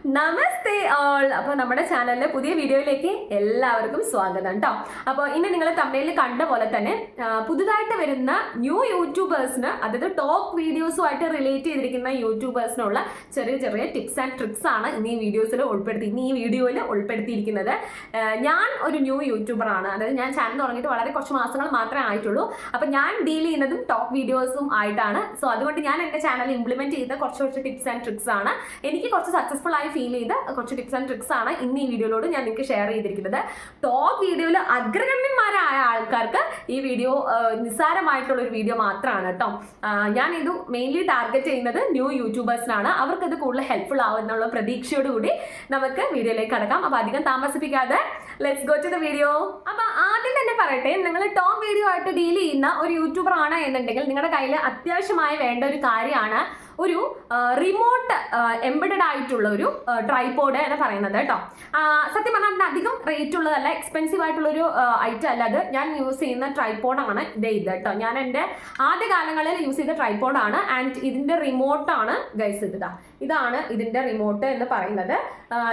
നമസ്തേ all അപ്പോൾ നമ്മുടെ ചാനലിലെ പുതിയ വീഡിയോയിലേക്ക് എല്ലാവർക്കും സ്വാഗതം കേട്ടോ അപ്പോൾ ഇന്ന് നിങ്ങൾ തമിഴിൽ കണ്ട പോലെ തന്നെ പുതുതായിട്ട് വരുന്ന ന്യൂ യൂട്യൂബേഴ്സിന് അതായത് ടോപ്പ് വീഡിയോസുമായിട്ട് റിലേറ്റ് ചെയ്തിരിക്കുന്ന യൂട്യൂബേഴ്സിനുള്ള ചെറിയ ചെറിയ ടിപ്സ് ആൻഡ് ട്രിക്സ് ആണ് ഇന്ന് ഈ വീഡിയോസിൽ ഉൾപ്പെടുത്തി ഇന്ന് ഈ വീഡിയോയിൽ ഉൾപ്പെടുത്തിയിരിക്കുന്നത്. ഞാൻ ഒരു ന്യൂ യൂട്യൂബറാണ് അതായത് ഞാൻ ചാനൽ തുടങ്ങിയിട്ട് വളരെ കുറച്ച് മാസങ്ങൾ മാത്രമേ ആയിട്ടുള്ളൂ. അപ്പോൾ ഞാൻ ഡീൽ ചെയ്യുന്നതും ടോപ്പ് വീഡിയോസും ആയിട്ടാണ്. സോ അതുകൊണ്ട് ഞാൻ എന്റെ ചാനൽ ഇംപ്ലിമെന്റ് ചെയ്ത കുറച്ച് കുറച്ച് ടിപ്സ് ആൻഡ് ട്രിക്സ് ആണ്. എനിക്ക് കുറച്ച് സക്സസ്ഫുൾ ആയി ഫീൽ ചെയ്ത കുറച്ച് ടിപ്സ് ആൻഡ് ട്രിക്സ് ആണ് ഇന്ന് ഈ വീഡിയോയിലൂടെ ഞാൻ നിങ്ങൾക്ക് ഷെയർ ചെയ്തിരിക്കുന്നത്. ടോപ്പ് വീഡിയോയിൽ അഗ്രഗണ്യന്മാരായ ആൾക്കാർക്ക് ഈ വീഡിയോ നിസ്സാരമായിട്ടുള്ള ഒരു വീഡിയോ മാത്രമാണ് കേട്ടോ. ഞാൻ ഇത് മെയിൻലി ടാർഗറ്റ് ചെയ്യുന്നത് ന്യൂ യൂട്യൂബേഴ്സിനാണ് അവർക്ക് ഇത് കൂടുതൽ ഹെൽപ്ഫുൾ ആവുന്നുള്ള പ്രതീക്ഷയോടുകൂടി നമുക്ക് വീഡിയോയിലേക്ക് കടക്കാം. അപ്പോൾ അധികം താമസിപ്പിക്കാതെ let's go to the video അപ്പോൾ ആദ്യം തന്നെ പറയട്ടെ നിങ്ങൾ ടോപ്പ് വീഡിയോ ആയിട്ട് ഡീൽ ചെയ്യുന്ന ഒരു യൂട്യൂബർ ആണ് എന്നുണ്ടെങ്കിൽ നിങ്ങളുടെ കയ്യിൽ അത്യാവശ്യമായി വേണ്ട ഒരു കാര്യമാണ്. ഒരു റിമോട്ട് എംബഡഡ് ആയിട്ടുള്ള ഒരു ട്രൈപോഡ് എന്ന് പറയുന്നത് കേട്ടോ. സത്യം പറഞ്ഞാൽ അതിന് അധികം റേറ്റ് ഉള്ളതല്ല എക്സ്പെൻസീവ് ആയിട്ടുള്ള ഒരു ഐറ്റം അല്ല അത്. ഞാൻ യൂസ് ചെയ്യുന്ന ട്രൈപോഡാണ് ഇതേ ഇത് കേട്ടോ. ഞാൻ എന്റെ ആദ്യ കാലങ്ങളിൽ യൂസ് ചെയ്ത ട്രൈപോഡാണ് ആൻഡ് ഇതിന്റെ റിമോട്ടാണ് ഗൈസ് ഇത് ഇതാണ് ഇതിന്റെ റിമോട്ട് എന്ന് പറയുന്നത്.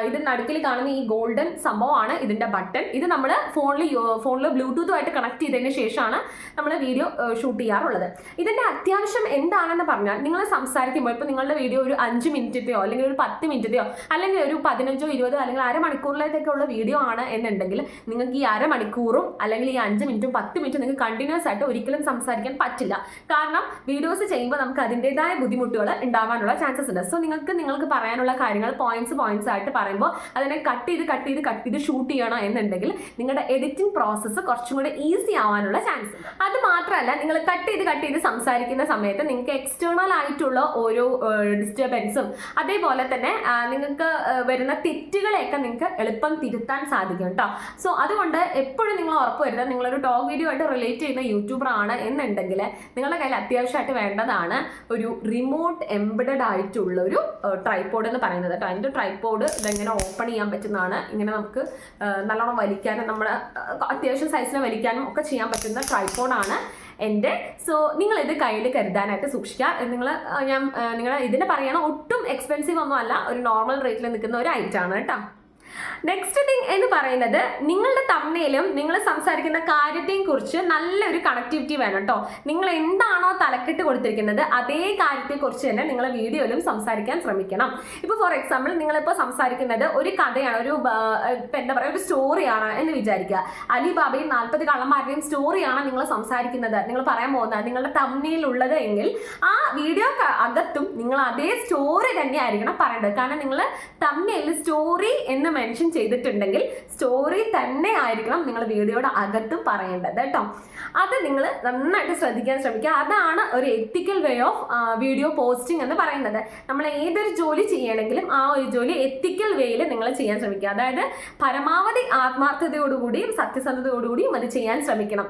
ഇത് നടുക്കിൽ കാണുന്ന ഈ ഗോൾഡൻ സംഭവമാണ് ഇതിന്റെ ബട്ടൺ ഇത് നമ്മൾ ഫോണിൽ ഫോണിൽ ബ്ലൂടൂത്തുമായിട്ട് കണക്ട് ചെയ്തതിന് ശേഷമാണ് നമ്മൾ വീഡിയോ ഷൂട്ട് ചെയ്യാറുള്ളത്. ഇതിന്റെ അത്യാവശ്യം എന്താണെന്ന് പറഞ്ഞാൽ നിങ്ങൾ സംസാരിക്കുമ്പോൾ ഇപ്പോൾ നിങ്ങളുടെ വീഡിയോ ഒരു അഞ്ച് മിനിറ്റത്തെയോ അല്ലെങ്കിൽ ഒരു പത്ത് മിനിറ്റത്തെയോ അല്ലെങ്കിൽ ഒരു പതിനഞ്ചോ ഇരുപതോ അല്ലെങ്കിൽ അരമണിക്കൂറിലേക്കൊക്കെയുള്ള വീഡിയോ ആണ് എന്നുണ്ടെങ്കിൽ നിങ്ങൾക്ക് ഈ അരമണിക്കൂറും അല്ലെങ്കിൽ ഈ അഞ്ച് മിനിറ്റും പത്ത് മിനിറ്റും നിങ്ങൾക്ക് കണ്ടിന്യൂസ് ആയിട്ട് ഒരിക്കലും സംസാരിക്കാൻ പറ്റില്ല. കാരണം വീഡിയോസ് ചെയ്യുമ്പോൾ നമുക്ക് അതിന്റെതായ ബുദ്ധിമുട്ടുകൾ ഉണ്ടാവാനുള്ള ചാൻസസ് ഉണ്ട്. സോ നിങ്ങൾക്ക് നിങ്ങൾക്ക് പറയാനുള്ള കാര്യങ്ങൾ പോയിന്റ്സ് പോയിന്റ്സ് ആയിട്ട് പറയുമ്പോൾ അതിനെ കട്ട് ചെയ്ത് കട്ട് ചെയ്ത് കട്ട് ചെയ്ത് ഷൂട്ട് ചെയ്യണം എന്നുണ്ടെങ്കിൽ നിങ്ങളുടെ എഡിറ്റിംഗ് പ്രോസസ്സ് കുറച്ചും കൂടെ ഈസി ആവാനുള്ള ചാൻസ് അത് മാത്രമല്ല നിങ്ങൾ കട്ട് ചെയ്ത് കട്ട് ചെയ്ത് സംസാരിക്കുന്ന സമയത്ത് നിങ്ങൾക്ക് എക്സ്റ്റേണൽ ആയിട്ടുള്ള ഓരോ ഡിസ്റ്റർബൻസും അതേപോലെ തന്നെ നിങ്ങൾക്ക് വരുന്ന തെറ്റുകളെയൊക്കെ നിങ്ങൾക്ക് എളുപ്പം തിരുത്താൻ സാധിക്കും കേട്ടോ സോ അതുകൊണ്ട് എപ്പോഴും നിങ്ങൾ ഉറപ്പ് വരുന്നത് നിങ്ങളൊരു ടോക്ക് വീഡിയോ ആയിട്ട് റിലേറ്റ് ചെയ്യുന്ന യൂട്യൂബർ ആണ് എന്നുണ്ടെങ്കിൽ നിങ്ങളുടെ കയ്യിൽ അത്യാവശ്യമായിട്ട് വേണ്ടതാണ് ഒരു റിമോട്ട് എംബഡഡ് ആയിട്ടുള്ള ഒരു ട്രൈപോഡ് എന്ന് പറയുന്നത് കേട്ടോ അതിന്റെ ട്രൈപോഡ് ഇതെങ്ങനെ ഓപ്പൺ ചെയ്യാൻ പറ്റുന്നതാണ് ഇങ്ങനെ നമുക്ക് നല്ലോണം വലിക്കാനും നമ്മുടെ അത്യാവശ്യം സൈസിന് വലിക്കാനും ഒക്കെ ചെയ്യാൻ പറ്റുന്ന ട്രൈപോഡാണ് എന്റെ സോ നിങ്ങൾ ഇത് കയ്യിൽ കരുതാനായിട്ട് സൂക്ഷിക്കുക. നിങ്ങൾ ഞാൻ നിങ്ങൾ ഇതിന് പറയണം ഒട്ടും എക്സ്പെൻസീവ് ഒന്നും അല്ല ഒരു നോർമൽ റേറ്റിൽ നിൽക്കുന്ന ഒരു ഐറ്റം ആണ് കേട്ടോ. നെക്സ്റ്റ് തിങ് എന്ന് പറയുന്നത് നിങ്ങളുടെ തമ്മയിലും നിങ്ങൾ സംസാരിക്കുന്ന കാര്യത്തെയും കുറിച്ച് നല്ലൊരു കണക്ടിവിറ്റി വേണം കേട്ടോ നിങ്ങൾ എന്താണോ തലക്കെട്ട് കൊടുത്തിരിക്കുന്നത് അതേ കാര്യത്തെക്കുറിച്ച് തന്നെ നിങ്ങൾ വീഡിയോയിലും സംസാരിക്കാൻ ശ്രമിക്കണം. ഇപ്പോൾ ഫോർ എക്സാമ്പിൾ നിങ്ങളിപ്പോൾ സംസാരിക്കുന്നത് ഒരു കഥയാണ് ഒരു ഇപ്പം എന്താ പറയുക ഒരു സ്റ്റോറിയാണ് എന്ന് വിചാരിക്കുക. അലിബാബയും നാൽപ്പത് കള്ളന്മാരുടെയും സ്റ്റോറിയാണ് നിങ്ങൾ സംസാരിക്കുന്നത്. നിങ്ങൾ പറയാൻ പോകുന്നത് നിങ്ങളുടെ തമ്മയിലുള്ളത് എങ്കിൽ ആ വീഡിയോ അകത്തും നിങ്ങൾ അതേ സ്റ്റോറി തന്നെ ആയിരിക്കണം പറയേണ്ടത്. കാരണം നിങ്ങൾ തമ്മയിൽ സ്റ്റോറി എന്ന് മെൻഷൻ ചെയ്തിട്ടുണ്ടെങ്കിൽ സ്റ്റോറി തന്നെ ആയിരിക്കണം നിങ്ങൾ വീഡിയോയുടെ അകത്തും പറയേണ്ടത് കേട്ടോ. അത് നിങ്ങൾ നന്നായിട്ട് ശ്രദ്ധിക്കാൻ ശ്രമിക്കുക. അതാണ് ഒരു ethical way of video posting എന്ന് പറയുന്നത്. നമ്മൾ ഏതൊരു ജോലി ചെയ്യണമെങ്കിലും ആ ഒരു ജോലി എത്തിക്കൽ വേയിൽ നിങ്ങൾ ചെയ്യാൻ ശ്രമിക്കുക. അതായത് പരമാവധി ആത്മാർത്ഥതയോടുകൂടിയും സത്യസന്ധതയോടുകൂടിയും അത് ചെയ്യാൻ ശ്രമിക്കണം.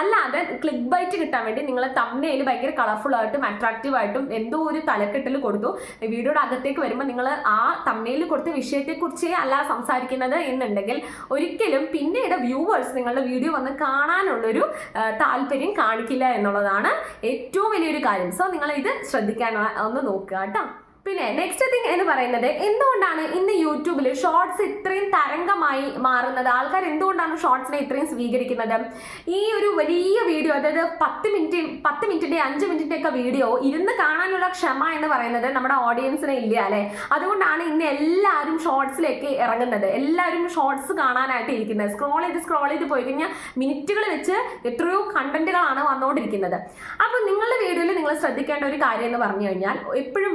അല്ലാതെ ക്ലിക്ക് ബൈറ്റ് കിട്ടാൻ വേണ്ടി നിങ്ങൾ തമ്മിൽ ഭയങ്കര കളർഫുൾ ആയിട്ടും അട്രാക്റ്റീവ് ആയിട്ടും എന്തോ ഒരു തലക്കെട്ടിൽ കൊടുത്തു. വീഡിയോയുടെ അകത്തേക്ക് വരുമ്പോൾ നിങ്ങൾ ആ തമ്മിൽ കൊടുത്ത വിഷയത്തെക്കുറിച്ചേ അല്ല സംസാരിക്കുന്നത് എന്നുണ്ടെങ്കിൽ ഒരിക്കലും പിന്നീട് വ്യൂവേഴ്സ് നിങ്ങളുടെ വീഡിയോ വന്ന് കാണാനുള്ളൊരു താല്പര്യം കാണിക്കില്ല എന്നുള്ളതാണ് ഏറ്റവും വലിയൊരു കാര്യം. സോ നിങ്ങൾ ഇത് ശ്രദ്ധിക്കാൻ ഒന്ന് നോക്കുക കേട്ടോ. പിന്നെ നെക്സ്റ്റ് തിങ് എന്ന് പറയുന്നത് എന്തുകൊണ്ടാണ് ഇന്ന് യൂട്യൂബിൽ ഷോർട്സ് ഇത്രയും തരംഗമായി മാറുന്നത്? ആൾക്കാർ എന്തുകൊണ്ടാണ് ഷോർട്സിനെ ഇത്രയും സ്വീകരിക്കുന്നത്? ഈ ഒരു വലിയ വീഡിയോ അതായത് പത്ത് മിനിറ്റ് പത്ത് മിനിറ്റിന്റെ അഞ്ച് മിനിറ്റിന്റെ ഒക്കെ വീഡിയോ ഇരുന്ന് കാണാനുള്ള ക്ഷമ എന്ന് പറയുന്നത് നമ്മുടെ ഓഡിയൻസിന് ഇല്ല അല്ലേ? അതുകൊണ്ടാണ് ഇന്ന് എല്ലാവരും ഷോർട്സിലേക്ക് ഇറങ്ങുന്നത്. എല്ലാവരും ഷോർട്സ് കാണാനായിട്ട് ഇരിക്കുന്നത്. സ്ക്രോൾ ചെയ്ത് സ്ക്രോൾ ചെയ്ത് പോയി കഴിഞ്ഞാൽ മിനിറ്റുകൾ വെച്ച് എത്രയോ കണ്ടന്റുകളാണ് വന്നുകൊണ്ടിരിക്കുന്നത് അപ്പോൾ നിങ്ങളുടെ വീഡിയോയിൽ നിങ്ങൾ ശ്രദ്ധിക്കേണ്ട ഒരു കാര്യം എന്ന് പറഞ്ഞു കഴിഞ്ഞാൽ എപ്പോഴും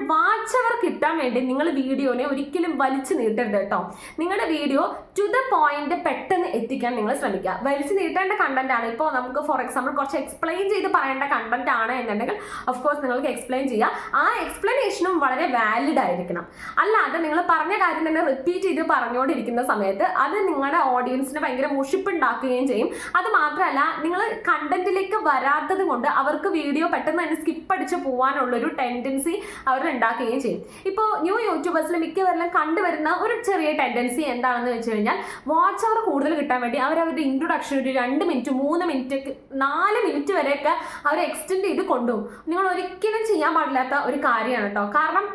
വാച്ചവർ കിട്ടാൻ വേണ്ടി നിങ്ങൾ വീഡിയോനെ ഒരിക്കലും വലിച്ചു നീട്ടരുത് കേട്ടോ. നിങ്ങളുടെ വീഡിയോ ടു ദ പോയിന്റ് പെട്ടെന്ന് എത്തിക്കാൻ നിങ്ങൾ ശ്രമിക്കുക. വലിച്ചു നീട്ടേണ്ട കണ്ടന്റ് ആണ്. ഇപ്പോൾ നമുക്ക് ഫോർ എക്സാമ്പിൾ കുറച്ച് എക്സ്പ്ലെയിൻ ചെയ്ത് പറയേണ്ട കണ്ടന്റ് ആണ് എന്നുണ്ടെങ്കിൽ കോഴ്സ് നിങ്ങൾക്ക് എക്സ്പ്ലെയിൻ ചെയ്യുക ആ എക്സ്പ്ലനേഷനും വളരെ വാലിഡ് ആയിരിക്കണം. അല്ലാതെ നിങ്ങൾ പറഞ്ഞ കാര്യം തന്നെ റിപ്പീറ്റ് ചെയ്ത് പറഞ്ഞുകൊണ്ടിരിക്കുന്ന സമയത്ത് അത് നിങ്ങളുടെ ഓഡിയൻസിന് ഭയങ്കര മുഷിപ്പുണ്ടാക്കുകയും ചെയ്യും. അത് മാത്രമല്ല നിങ്ങൾ കണ്ടന്റിലേക്ക് വരാത്തത് കൊണ്ട് അവർക്ക് വീഡിയോ പെട്ടെന്ന് തന്നെ സ്കിപ്പ് അടിച്ച് പോകാനുള്ളൊരു ടെൻഡൻസി അവർ ഉണ്ടാക്കുകയും ചെയ്യും. ഇപ്പോൾ ന്യൂ യൂട്യൂബേഴ്സിൽ മിക്കവരെല്ലാം കണ്ടുവരുന്ന ഒരു ചെറിയ ടെൻഡൻസി എന്താണെന്ന് വെച്ച് കഴിഞ്ഞാൽ വാച്ച് അവർ കൂടുതൽ കിട്ടാൻ വേണ്ടി അവർ അവരുടെ ഇൻട്രൊഡക്ഷൻ ഒരു രണ്ട് മിനിറ്റ് മൂന്ന് മിനിറ്റ് നാല് മിനിറ്റ് വരെയൊക്കെ അവർ എക്സ്റ്റെൻഡ് ചെയ്ത് കൊണ്ടുപോകും. നിങ്ങൾ ഒരിക്കലും ചെയ്യാൻ പാടില്ലാത്ത ഒരു കാര്യമാണ് കേട്ടോ കാരണം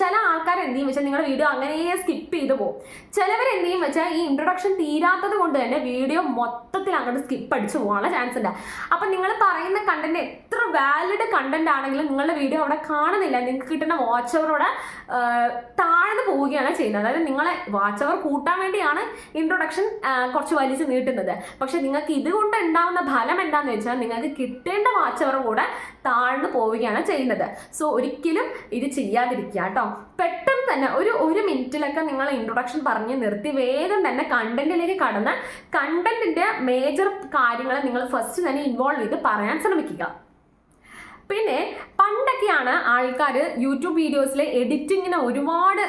ചില ആൾക്കാർ എന്ത് ചെയ്യും വെച്ചാൽ നിങ്ങളുടെ വീഡിയോ അങ്ങനെ സ്കിപ്പ് ചെയ്ത് പോകും. ചിലവർ എന്ത് ചെയ്യും വെച്ചാൽ ഈ ഇൻട്രൊഡക്ഷൻ തീരാത്തത് കൊണ്ട് തന്നെ വീഡിയോ മൊത്തത്തിൽ അങ്ങോട്ട് സ്കിപ്പ് അടിച്ചു പോകാനുള്ള ചാൻസ് ഉണ്ട്. അപ്പം നിങ്ങൾ പറയുന്ന കണ്ടന്റ് വാലിഡ് കണ്ടന്റ് ആണെങ്കിലും നിങ്ങളുടെ വീഡിയോ അവിടെ കാണുന്നില്ല. നിങ്ങൾക്ക് കിട്ടുന്ന വാച്ച് അവറോടെ താഴ്ന്നു പോവുകയാണ് ചെയ്യുന്നത്. അതായത് നിങ്ങളെ വാച്ച് അവർ കൂട്ടാൻ വേണ്ടിയാണ് ഇൻട്രൊഡക്ഷൻ കുറച്ച് വലിച്ചു നീട്ടുന്നത്. പക്ഷെ നിങ്ങൾക്ക് ഇതുകൊണ്ട് ഉണ്ടാവുന്ന ഫലം എന്താണെന്ന് വെച്ചാൽ നിങ്ങൾക്ക് കിട്ടേണ്ട വാച്ച് അവർ കൂടെ താഴ്ന്നു പോവുകയാണ് ചെയ്യുന്നത്. സോ ഒരിക്കലും ഇത് ചെയ്യാതിരിക്കുക കേട്ടോ. പെട്ടെന്ന് തന്നെ ഒരു ഒരു മിനിറ്റിലൊക്കെ നിങ്ങൾ ഇൻട്രൊഡക്ഷൻ പറഞ്ഞ് നിർത്തി വേഗം തന്നെ കണ്ടന്റിലേക്ക് കടന്ന് കണ്ടന്റിന്റെ മേജർ കാര്യങ്ങൾ നിങ്ങൾ ഫസ്റ്റ് തന്നെ ഇൻവോൾവ് ചെയ്ത് പറയാൻ ശ്രമിക്കുക. പിന്നെ പണ്ടൊക്കെയാണ് ആൾക്കാർ യൂട്യൂബ് വീഡിയോസിൽ എഡിറ്റിങ്ങിന് ഒരുപാട്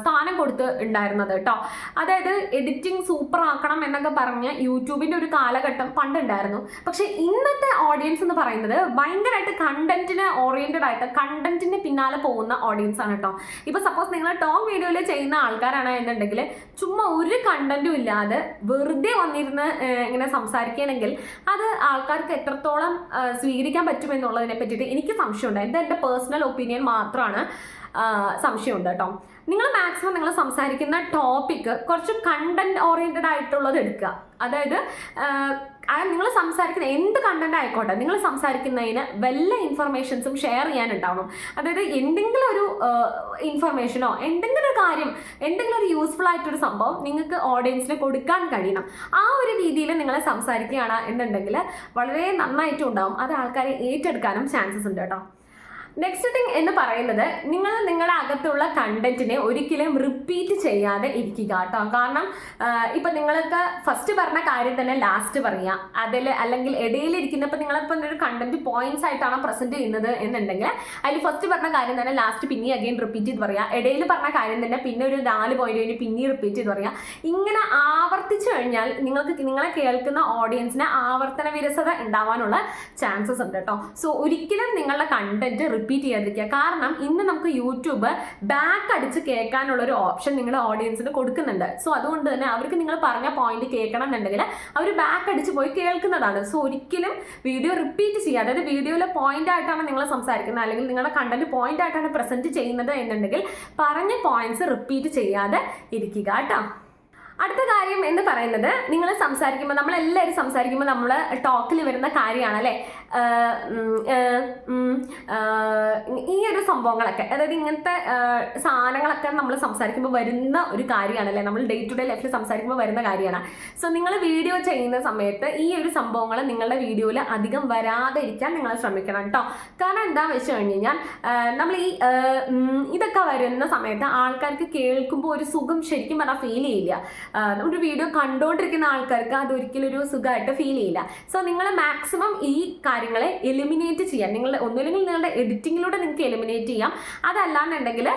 സ്ഥാനം കൊടുത്ത് ഉണ്ടായിരുന്നത് കേട്ടോ. അതായത് എഡിറ്റിംഗ് സൂപ്പർ ആക്കണം എന്നൊക്കെ പറഞ്ഞ് യൂട്യൂബിന്റെ ഒരു കാലഘട്ടം പണ്ടുണ്ടായിരുന്നു. പക്ഷേ ഇന്നത്തെ ഓഡിയൻസ് എന്ന് പറയുന്നത് ഭയങ്കരമായിട്ട് കണ്ടന്റിന് ഓറിയന്റഡ് ആയിട്ട് കണ്ടന്റിന് പിന്നാലെ പോകുന്ന ഓഡിയൻസ് ആണ് കേട്ടോ. ഇപ്പോൾ സപ്പോസ് നിങ്ങൾ ടോം വീഡിയോയിൽ ചെയ്യുന്ന ആൾക്കാരാണ് എന്നുണ്ടെങ്കിൽ ചുമ്മാ ഒരു കണ്ടന്റും ഇല്ലാതെ വെറുതെ വന്നിരുന്ന് ഇങ്ങനെ സംസാരിക്കുകയാണെങ്കിൽ അത് ആൾക്കാർക്ക് എത്രത്തോളം സ്വീകരിക്കാൻ പറ്റുമെന്നുള്ളതിനെ പറ്റിയിട്ട് എനിക്ക് സംശയമുണ്ട്. ഇത് എന്റെ പേഴ്സണൽ ഒപ്പീനിയൻ മാത്രമാണ് സംശയം സംശയമുണ്ട് കേട്ടോ. നിങ്ങൾ മാക്സിമം നിങ്ങൾ സംസാരിക്കുന്ന ടോപ്പിക്ക് കുറച്ച് കണ്ടന്റ് ഓറിയന്റഡ് ആയിട്ടുള്ളത് എടുക്കുക. അതായത് നിങ്ങൾ സംസാരിക്കുന്ന എന്ത് കണ്ടന്റ് ആയിക്കോട്ടെ നിങ്ങൾ സംസാരിക്കുന്നതിന് വല്ല ഇൻഫർമേഷൻസും ഷെയർ ചെയ്യാനുണ്ടാവണം അതായത് എന്തെങ്കിലും ഒരു ഇൻഫർമേഷനോ എന്തെങ്കിലും ഒരു കാര്യം എന്തെങ്കിലും ഒരു യൂസ്ഫുൾ ആയിട്ടൊരു സംഭവം നിങ്ങൾക്ക് ഓഡിയൻസിന് കൊടുക്കാൻ കഴിയണം. ആ ഒരു രീതിയിൽ നിങ്ങൾ സംസാരിക്കുകയാണ് എന്നുണ്ടെങ്കിൽ വളരെ നന്നായിട്ടും ഉണ്ടാവും. അത് ആൾക്കാരെ ഏറ്റെടുക്കാനും ചാൻസസ് ഉണ്ട് കേട്ടോ. നെക്സ്റ്റ് തിങ് എന്ന് പറയുന്നത് നിങ്ങൾ നിങ്ങളുടെ അകത്തുള്ള കണ്ടന്റിനെ ഒരിക്കലും റിപ്പീറ്റ് ചെയ്യാതെ ഇരിക്കുക കേട്ടോ. കാരണം ഇപ്പം നിങ്ങൾക്ക് ഫസ്റ്റ് പറഞ്ഞ കാര്യം തന്നെ ലാസ്റ്റ് പറയുക അതിൽ അല്ലെങ്കിൽ ഇടയിൽ ഇരിക്കുന്നപ്പോൾ നിങ്ങളിപ്പോൾ ഒരു കണ്ടന്റ് പോയിന്റ്സ് ആയിട്ടാണ് പ്രസന്റ് ചെയ്യുന്നത് എന്നുണ്ടെങ്കിൽ അതിൽ ഫസ്റ്റ് പറഞ്ഞ കാര്യം തന്നെ ലാസ്റ്റ് പിന്നെ അഗെയിൻ റിപ്പീറ്റ് ചെയ്ത് പറയുക ഇടയിൽ പറഞ്ഞ കാര്യം തന്നെ പിന്നെ ഒരു നാല് പോയിന്റ് കഴിഞ്ഞ് പിന്നെ റിപ്പീറ്റ് ചെയ്ത് പറയുക ഇങ്ങനെ ആവർത്തിച്ചു കഴിഞ്ഞാൽ നിങ്ങൾക്ക് നിങ്ങളെ കേൾക്കുന്ന ഓഡിയൻസിന് ആവർത്തന വിരസത ഉണ്ടാവാനുള്ള ചാൻസസ് ഉണ്ട് കേട്ടോ. സോ ഒരിക്കലും നിങ്ങളുടെ കണ്ടന്റ് റിപ്പീറ്റ് ചെയ്യാതിരിക്കുക. കാരണം ഇന്ന് നമുക്ക് യൂട്യൂബ് ബാക്ക് അടിച്ച് കേൾക്കാനുള്ള ഒരു ഓപ്ഷൻ നിങ്ങളുടെ ഓഡിയൻസിന് കൊടുക്കുന്നുണ്ട്. സോ അതുകൊണ്ട് തന്നെ അവർക്ക് നിങ്ങൾ പറഞ്ഞ പോയിന്റ് കേൾക്കണം എന്നുണ്ടെങ്കിൽ അവർ ബാക്ക് അടിച്ച് പോയി കേൾക്കുന്നതാണ്. സോ ഒരിക്കലും വീഡിയോ റിപ്പീറ്റ് ചെയ്യുക. അതായത് വീഡിയോയിലെ പോയിന്റ് ആയിട്ടാണ് നിങ്ങൾ സംസാരിക്കുന്നത്. അല്ലെങ്കിൽ നിങ്ങളുടെ കണ്ടന്റ് പോയിന്റ് ആയിട്ടാണ് പ്രസന്റ് ചെയ്യുന്നത് എന്നുണ്ടെങ്കിൽ പറഞ്ഞ പോയിന്റ്സ് റിപ്പീറ്റ് ചെയ്യാതെ ഇരിക്കുക കേട്ടോ. അടുത്ത കാര്യം എന്ന് പറയുന്നത് നിങ്ങൾ സംസാരിക്കുമ്പോൾ നമ്മളെല്ലാവരും സംസാരിക്കുമ്പോൾ നമ്മൾ ടോക്കിൽ വരുന്ന കാര്യമാണ് അല്ലേ? ഈ ഒരു സംഭവങ്ങളൊക്കെ അതായത് ഇങ്ങനത്തെ സാധനങ്ങളൊക്കെ നമ്മൾ സംസാരിക്കുമ്പോൾ വരുന്ന ഒരു കാര്യമാണ് നമ്മൾ ഡേ ടു ഡേ ലൈഫിൽ സംസാരിക്കുമ്പോൾ വരുന്ന കാര്യമാണ്. സോ നിങ്ങൾ വീഡിയോ ചെയ്യുന്ന സമയത്ത് ഈ ഒരു സംഭവങ്ങൾ നിങ്ങളുടെ വീഡിയോയിൽ അധികം വരാതെ ഇരിക്കാൻ നിങ്ങൾ ശ്രമിക്കണം കേട്ടോ കാരണം എന്താണെന്ന് വെച്ച് കഴിഞ്ഞ് കഴിഞ്ഞാൽ നമ്മൾ ഈ ഇതൊക്കെ വരുന്ന സമയത്ത് ആൾക്കാർക്ക് കേൾക്കുമ്പോൾ ഒരു സുഖം ശരിക്കും പറഞ്ഞാൽ ഫീൽ ചെയ്യില്ല. നമ്മുടെ വീഡിയോ കണ്ടുകൊണ്ടിരിക്കുന്ന ആൾക്കാർക്ക് അതൊരിക്കലും ഒരു സുഖമായിട്ട് ഫീൽ ചെയ്യില്ല. സോ നിങ്ങൾ മാക്സിമം ഈ കാര്യങ്ങളെ എലിമിനേറ്റ് ചെയ്യാം നിങ്ങൾ ഒന്നുമില്ലെങ്കിൽ നിങ്ങളുടെ എഡിറ്റിങ്ങിലൂടെ നിങ്ങൾക്ക് എലിമിനേറ്റ് ചെയ്യാം. അതല്ലാന്നുണ്ടെങ്കിൽ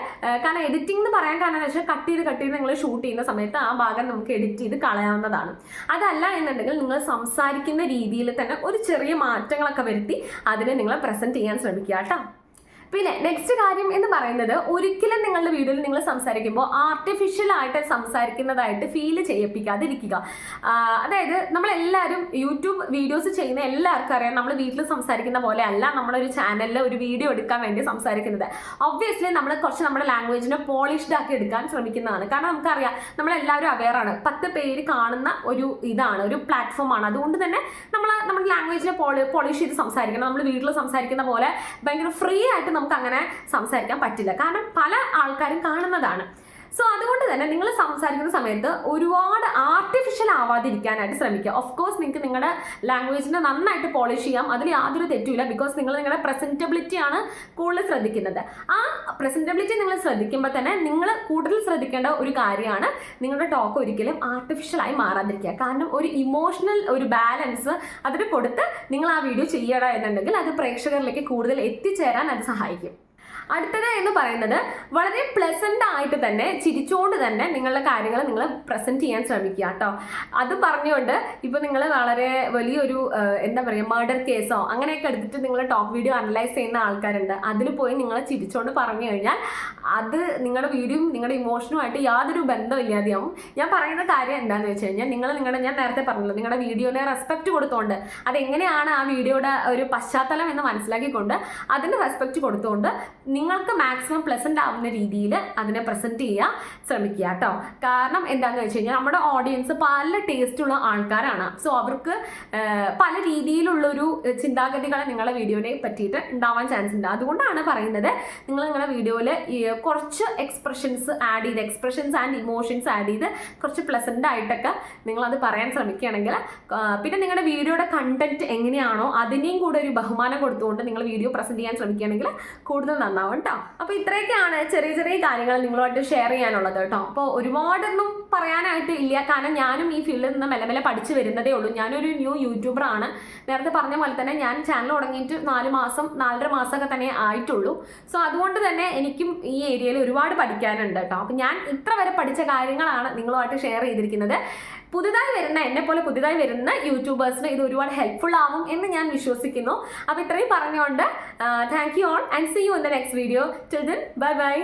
കാരണം എഡിറ്റിംഗ് എന്ന് പറയാൻ കാരണം വെച്ചാൽ കട്ട് ചെയ്ത് കട്ട് ചെയ്ത് നിങ്ങൾ ഷൂട്ട് ചെയ്യുന്ന സമയത്ത് ആ ഭാഗം നമുക്ക് എഡിറ്റ് ചെയ്ത് കളയാവുന്നതാണ്. അതല്ല എന്നുണ്ടെങ്കിൽ നിങ്ങൾ സംസാരിക്കുന്ന രീതിയിൽ തന്നെ ഒരു ചെറിയ മാറ്റങ്ങളൊക്കെ വരുത്തി അതിനെ നിങ്ങൾ പ്രസന്റ് ചെയ്യാൻ ശ്രമിക്കുക കേട്ടോ. പിന്നെ നെക്സ്റ്റ് കാര്യം എന്ന് പറയുന്നത് ഒരിക്കലും നിങ്ങളുടെ വീഡിയോയിൽ നിങ്ങൾ സംസാരിക്കുമ്പോൾ ആർട്ടിഫിഷ്യൽ ആയിട്ട് സംസാരിക്കുന്നതായിട്ട് ഫീൽ ചെയ്യിപ്പിക്കാതിരിക്കുക. അതായത് നമ്മളെല്ലാവരും യൂട്യൂബ് വീഡിയോസ് ചെയ്യുന്ന എല്ലാവർക്കും അറിയാം നമ്മൾ വീട്ടിൽ സംസാരിക്കുന്ന പോലെ അല്ല നമ്മളൊരു ചാനലിൽ ഒരു വീഡിയോ എടുക്കാൻ വേണ്ടി സംസാരിക്കുന്നത്. ഒബ്വിയസ്ലി നമ്മൾ കുറച്ച് നമ്മുടെ ലാംഗ്വേജിനെ പോളിഷ്ഡ് ആക്കി എടുക്കാൻ ശ്രമിക്കുന്നതാണ്. കാരണം നമുക്കറിയാം നമ്മളെല്ലാവരും അവെയറാണ് പത്ത് പേര് കാണുന്ന ഒരു ഇതാണ് ഒരു പ്ലാറ്റ്ഫോമാണ് അതുകൊണ്ട് തന്നെ നമ്മൾ നമ്മുടെ ലാംഗ്വേജിനെ പോളിഷ് ചെയ്ത് സംസാരിക്കണം. നമ്മൾ വീട്ടിൽ സംസാരിക്കുന്ന പോലെ ഭയങ്കര ഫ്രീ ആയിട്ട് നമുക്ക് അങ്ങനെ സംസാരിക്കാൻ പറ്റില്ല. കാരണം പല ആൾക്കാരും കാണുന്നതാണ്. സോ അതുകൊണ്ട് തന്നെ നിങ്ങൾ സംസാരിക്കുന്ന സമയത്ത് ഒരുപാട് ആർട്ടിഫിഷ്യൽ ആവാതിരിക്കാനായിട്ട് ശ്രമിക്കുക. ഓഫ് കോഴ്സ് നിങ്ങൾക്ക് നിങ്ങളുടെ ലാംഗ്വേജിനെ നന്നായിട്ട് പോളിഷ് ചെയ്യാം. അതിൽ യാതൊരു തെറ്റുമില്ല ബിക്കോസ് നിങ്ങൾ നിങ്ങളുടെ പ്രസന്റബിലിറ്റി ആണ് കൂടുതൽ ശ്രദ്ധിക്കുന്നത്. ആ പ്രസന്റബിലിറ്റി നിങ്ങൾ ശ്രദ്ധിക്കുമ്പോൾ തന്നെ നിങ്ങൾ കൂടുതൽ ശ്രദ്ധിക്കേണ്ട ഒരു കാര്യമാണ് നിങ്ങളുടെ ടോക്ക് ഒരിക്കലും ആർട്ടിഫിഷ്യലായി മാറാതിരിക്കുക. കാരണം ഒരു ഇമോഷണൽ ഒരു ബാലൻസ് അതിന് കൊടുത്ത് നിങ്ങൾ ആ വീഡിയോ ചെയ്യണം എന്നുണ്ടെങ്കിൽ അത് പ്രേക്ഷകരിലേക്ക് കൂടുതൽ എത്തിച്ചേരാൻ അത് സഹായിക്കും. അടുത്തത് എന്ന് പറയുന്നത് വളരെ പ്ലസന്റ് ആയിട്ട് തന്നെ ചിരിച്ചുകൊണ്ട് തന്നെ നിങ്ങളുടെ കാര്യങ്ങൾ നിങ്ങൾ പ്രസന്റ് ചെയ്യാൻ ശ്രമിക്കുക കേട്ടോ. അത് പറഞ്ഞുകൊണ്ട് ഇപ്പൊ നിങ്ങൾ വളരെ വലിയൊരു എന്താ പറയുക മർഡർ കേസോ അങ്ങനെയൊക്കെ എടുത്തിട്ട് നിങ്ങൾ ടോക്ക് വീഡിയോ അനലൈസ് ചെയ്യുന്ന ആൾക്കാരുണ്ട്. അതിൽ പോയി നിങ്ങൾ ചിരിച്ചുകൊണ്ട് പറഞ്ഞു കഴിഞ്ഞാൽ അത് നിങ്ങളുടെ വീഡിയോയും നിങ്ങളുടെ ഇമോഷനുമായിട്ട് യാതൊരു ബന്ധമില്ലാതെയാവും ഞാൻ പറയുന്ന കാര്യം എന്താണെന്ന് വെച്ച് കഴിഞ്ഞാൽ നിങ്ങൾ നിങ്ങളുടെ ഞാൻ നേരത്തെ പറഞ്ഞല്ലോ നിങ്ങളുടെ വീഡിയോനെ റെസ്പെക്ട് കൊടുത്തുകൊണ്ട് അതെങ്ങനെയാണ് ആ വീഡിയോയുടെ ഒരു പശ്ചാത്തലം എന്ന് മനസ്സിലാക്കിക്കൊണ്ട് അതിന് റെസ്പെക്ട് കൊടുത്തുകൊണ്ട് നിങ്ങൾക്ക് മാക്സിമം പ്ലസന്റ് ആവുന്ന രീതിയിൽ അതിനെ പ്രസന്റ് ചെയ്യാൻ ശ്രമിക്കുക കേട്ടോ കാരണം എന്താണെന്ന് വെച്ച് കഴിഞ്ഞാൽ നമ്മുടെ ഓഡിയൻസ് പല ടേസ്റ്റുള്ള ആൾക്കാരാണ്. സോ അവർക്ക് പല രീതിയിലുള്ളൊരു ചിന്താഗതികൾ നിങ്ങളുടെ വീഡിയോനെ പറ്റിയിട്ട് ഉണ്ടാവാൻ ചാൻസ് ഉണ്ട്. അതുകൊണ്ടാണ് പറയുന്നത് നിങ്ങൾ നിങ്ങളുടെ വീഡിയോയിൽ കുറച്ച് എക്സ്പ്രഷൻസ് ആഡ് ചെയ്ത് എക്സ്പ്രഷൻസ് ആൻഡ് ഇമോഷൻസ് ആഡ് ചെയ്ത് കുറച്ച് പ്ലസന്റ് ആയിട്ടൊക്കെ നിങ്ങളത് പറയാൻ ശ്രമിക്കുകയാണെങ്കിൽ പിന്നെ നിങ്ങളുടെ വീഡിയോയുടെ കണ്ടന്റ് എങ്ങനെയാണോ അതിനെയും കൂടെ ഒരു ബഹുമാനം കൊടുത്തുകൊണ്ട് നിങ്ങൾ വീഡിയോ പ്രസന്റ് ചെയ്യാൻ ശ്രമിക്കുകയാണെങ്കിൽ കൂടുതൽ നന്നാവും. കേട്ടോ അപ്പോൾ ഇത്രയൊക്കെയാണ് ചെറിയ ചെറിയ കാര്യങ്ങൾ നിങ്ങളുമായിട്ട് ഷെയർ ചെയ്യാനുള്ളത് കേട്ടോ അപ്പോൾ ഒരുപാടൊന്നും പറയാനായിട്ട് ഇല്ല. കാരണം ഞാനും ഈ ഫീൽഡിൽ നിന്ന് മെല്ലെ മെല്ലെ പഠിച്ചു വരുന്നതേ ഉള്ളൂ. ഞാനൊരു ന്യൂ യൂട്യൂബർ ആണ്. നേരത്തെ പറഞ്ഞ പോലെ തന്നെ ഞാൻ ചാനൽ തുടങ്ങിയിട്ട് നാല് മാസം നാലര മാസമൊക്കെ തന്നെ ആയിട്ടുള്ളൂ. സോ അതുകൊണ്ട് തന്നെ എനിക്കും ഈ ഏരിയയിൽ ഒരുപാട് പഠിക്കാനുണ്ട് കേട്ടോ അപ്പം ഞാൻ ഇത്ര വരെ പഠിച്ച കാര്യങ്ങളാണ് നിങ്ങളുമായിട്ട് ഷെയർ ചെയ്തിരിക്കുന്നത്. പുതുതായി വരുന്ന എന്നെ പോലെ പുതുതായി വരുന്ന യൂട്യൂബേഴ്സിന് ഇത് ഒരുപാട് ഹെൽപ്ഫുൾ ആവും എന്ന് ഞാൻ വിശ്വസിക്കുന്നു. അപ്പോൾ ഇത്രയും പറഞ്ഞുകൊണ്ട് thank you all and see you in the next video till then bye bye